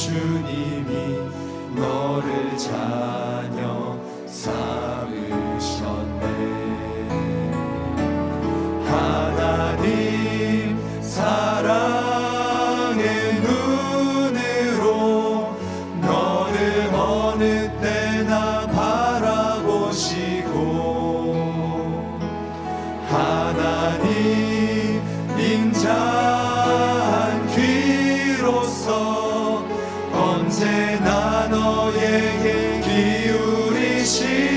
주님이 너를 자녀 삼으셨네. 하나님 사랑의 눈으로 너를 어느 때나 바라보시고 하나님 인자한 귀로서 너에게 기울이시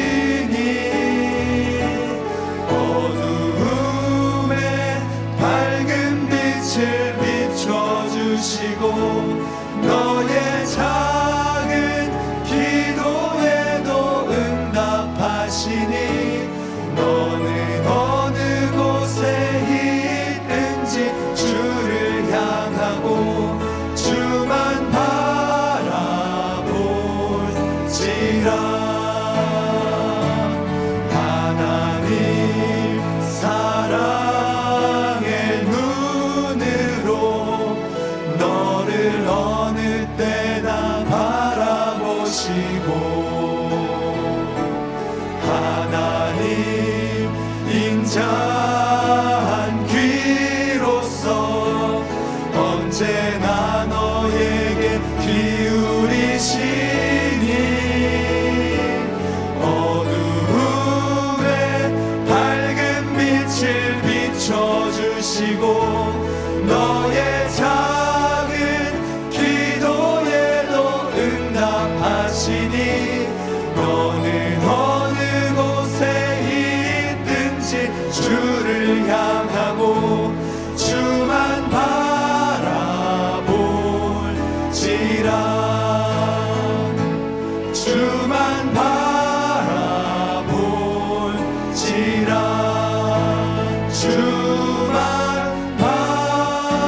인자한 귀로서 언제나 너에게 기울이시니 어두움에 밝은 빛을 비춰주시고 너의 주를 향하고 주만 바라볼지라. 주만 바라볼지라. 주만 바라볼지라.